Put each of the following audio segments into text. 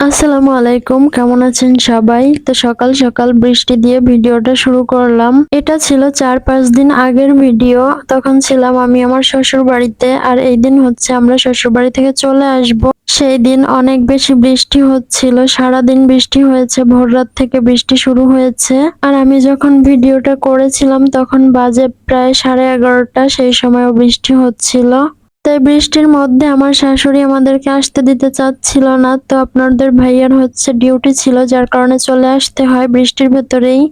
আসসালামু আলাইকুম, কেমন আছেন সবাই? তো সকাল সকাল বৃষ্টি দিয়ে ভিডিওটা শুরু করলাম। এটা ছিল চার পাঁচ দিন আগের ভিডিও। তখন ছিলাম আমি আমার শ্বশুর বাড়িতে আর এই দিন হচ্ছে আমরা শ্বশুর বাড়ি থেকে চলে আসব। সেই দিন অনেক বেশি বৃষ্টি হচ্ছিল সারা দিন বৃষ্টি হয়েছে ভোর রাত থেকে বৃষ্টি শুরু হয়েছে। আর আমি যখন ভিডিওটা করেছিলাম, তখন বাজে প্রায় সাড়ে এগারোটা, সেই সময়ও বৃষ্টি হচ্ছিল। তাই বৃষ্টির মধ্যে আমার শাশুড়ি আমাদেরকে আসতে দিতে চাচ্ছিল না, তো আপনাদের ভাইয়ার হচ্ছে ডিউটি ছিল, যার কারণে চলে আসতে হয় বৃষ্টির ভেতরেই।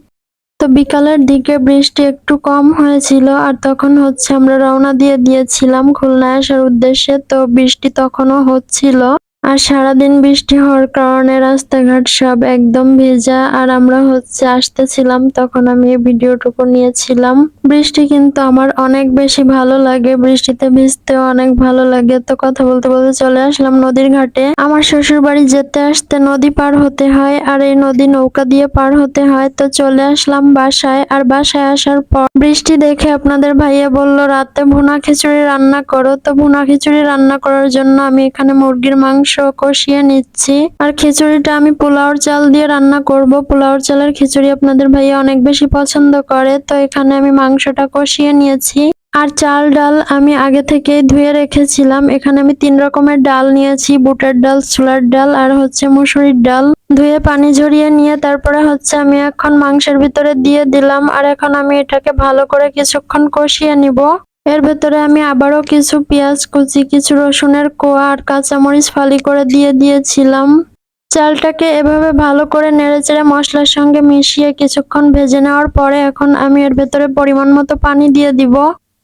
তো বিকালের দিকে বৃষ্টি একটু কম হয়েছিল, আর তখন হচ্ছে আমরা রওনা দিয়ে দিয়েছিলাম খুলনা আসার উদ্দেশ্যে, তো বৃষ্টি তখনও হচ্ছিল। আর সারাদিন বৃষ্টি হওয়ার কারণে রাস্তাঘাট সব একদম ভেজা। আর আমরা হচ্ছে আসতেছিলাম, তখন আমি এই ভিডিওটুকু নিয়েছিলাম। বৃষ্টি কিন্তু আমার অনেক বেশি ভালো লাগে, বৃষ্টিতে ভিজতেও অনেক ভালো লাগে। তো কথা বলতে বলতে চলে আসলাম নদীর ঘাটে। আমার শ্বশুর বাড়ি যেতে আসতে নদী পার হতে হয়, আর এই নদী নৌকা দিয়ে পার হতে হয়। তো চলে আসলাম বাসায়, আর বাসায় আসার পর বৃষ্টি দেখে আপনাদের ভাইয়া বলল, রাতে ভুনা খিচুড়ি রান্না করো। তো ভুনা খিচুড়ি রান্না করার জন্য আমি এখানে মুরগির মাংস কষিয়ে নিচ্ছি। আর খিচুড়িটা আমি পোলাওর চাল দিয়ে রান্না করব। পোলাওর চালের খিচুড়ি আপনাদের ভাইয়া অনেক বেশি পছন্দ করে, তো এখানে আমি মাংসটা কষিয়ে নিয়েছি। আর চাল ডাল আমি আগে থেকেই ধুয়ে রেখেছিলাম। এখানে আমি তিন রকমের ডাল নিয়েছি, বুটের ডাল, ছোলার ডাল আর হচ্ছে মুসুরির ডাল। ধুয়ে পানি ঝরিয়ে নিয়ে তারপরে হচ্ছে আমি এখন মাংসের ভিতরে দিয়ে দিলাম। আর এখন আমি এটাকে ভালো করে কিছুক্ষণ কষিয়ে নিব। এর ভেতরে আমি আবারও কিছু পেঁয়াজ কুচি, কিছু রসুনের কোয়া আর কাঁচামরিচ ফালি করে দিয়ে দিয়েছিলাম। চালটাকে এভাবে ভালো করে নেড়েচেড়ে মশলার সঙ্গে মিশিয়ে কিছুক্ষণ ভেজে নেওয়ার পরে এখন আমি এর ভেতরে পরিমাণ মতো পানি দিয়ে দিব।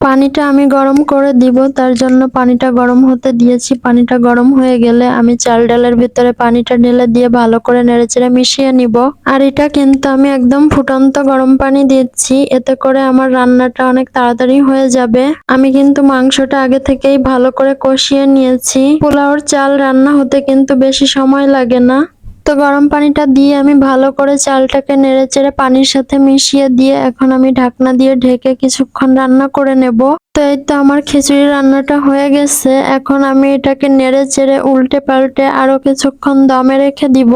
পানিটা আমি গরম করে দিব, তার জন্য পানিটা গরম হতে দিয়েছি। পানিটা গরম হয়ে গেলে আমি চাল ডালের ভিতরে পানিটা ঢেলে দিয়ে ভালো করে নেড়েচেড়ে মিশিয়ে নিব। আর এটা কিন্তু আমি একদম ফুটন্ত গরম পানি দিচ্ছি, এতে করে আমার রান্নাটা অনেক তাড়াতাড়ি হয়ে যাবে। আমি কিন্তু মাংসটা আগে থেকেই ভালো করে কষিয়ে নিয়েছি। পোলাওর চাল রান্না হতে কিন্তু বেশি সময় লাগে না। তো গরম পানিটা দিয়ে আমি ভালো করে চালটাকে নেড়ে চেড়ে পানির সাথে মিশিয়ে দিয়ে এখন আমি ঢাকনা দিয়ে ঢেকে কিছুক্ষণ রান্না করে নেব। তো এই তো আমার খিচুড়ি রান্নাটা হয়ে গেছে। এখন আমি এটাকে নেড়ে চেড়ে উল্টে পাল্টে আরও কিছুক্ষণ দমে রেখে দিব।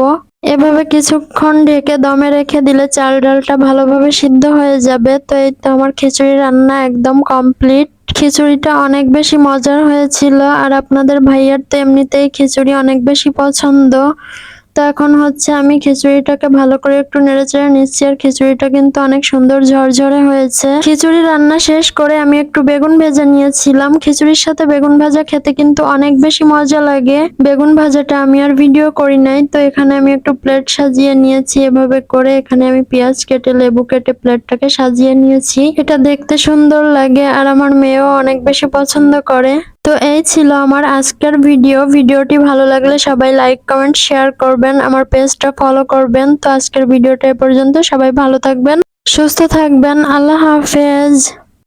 এভাবে কিছুক্ষণ ঢেকে দমে রেখে দিলে চাল ডালটা ভালোভাবে সিদ্ধ হয়ে যাবে। তো এই তো আমার খিচুড়ি রান্না একদম কমপ্লিট। খিচুড়িটা অনেক বেশি মজার হয়েছিল। আর আপনাদের ভাইয়ার তো এমনিতেই খিচুড়ি অনেক বেশি পছন্দ। তো এখন হচ্ছে আমি খিচুড়িটাকে ভালো করে একটু নেড়েচেড়ে নিচ্ছি, আর খিচুড়িটা কিন্তু অনেক সুন্দর ঝরঝরে হয়েছে। খিচুড়ি রান্না শেষ করে আমি একটু বেগুন ভেজে নিয়েছিলাম। খিচুড়ির সাথে বেগুন ভাজা খেতে কিন্তু অনেক বেশি মজা লাগে। বেগুন ভাজাটা আমি আর ভিডিও করি নাই, তো এখানে আমি একটু প্লেট সাজিয়ে নিয়েছি এভাবে করে। এখানে আমি পেঁয়াজ কেটে, লেবু কেটে প্লেটটাকে সাজিয়ে নিয়েছি। এটা দেখতে সুন্দর লাগে, আর আমার মেয়েও অনেক বেশি পছন্দ করে। তো এই ছিল আমার আজকের ভিডিও। ভিডিওটি ভালো লাগলে সবাই লাইক, কমেন্ট, শেয়ার করবেন। আমার পেজটা ফলো করবেন। তো আজকের ভিডিওটা এ পর্যন্ত সবাই ভালো থাকবেন, সুস্থ থাকবেন। আল্লাহ হাফেজ।